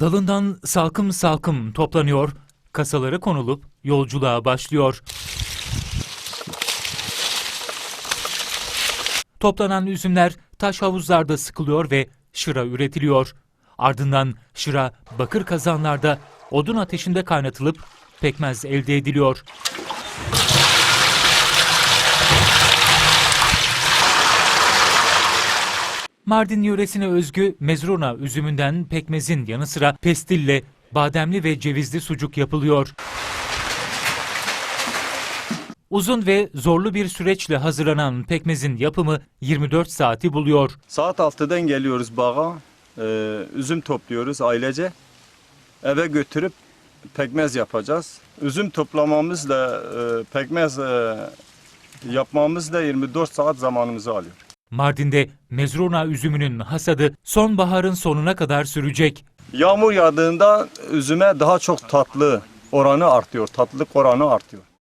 Dalından salkım salkım toplanıyor, kasaları konulup yolculuğa başlıyor. Toplanan üzümler taş havuzlarda sıkılıyor ve şıra üretiliyor. Ardından şıra bakır kazanlarda odun ateşinde kaynatılıp pekmez elde ediliyor. Mardin yöresine özgü mezrona üzümünden pekmezin yanı sıra pestille, bademli ve cevizli sucuk yapılıyor. Uzun ve zorlu bir süreçle hazırlanan pekmezin yapımı 24 saati buluyor. Saat 6'dan geliyoruz bağa. Ee, üzüm topluyoruz ailece. Eve götürüp pekmez yapacağız. Üzüm toplamamızla e, pekmez e, yapmamızla 24 saat zamanımızı alıyor. Mardin'de mezrona üzümünün hasadı sonbaharın sonuna kadar sürecek. Yağmur yağdığında üzüme daha çok tatlı oranı artıyor. Tatlılık oranı artıyor.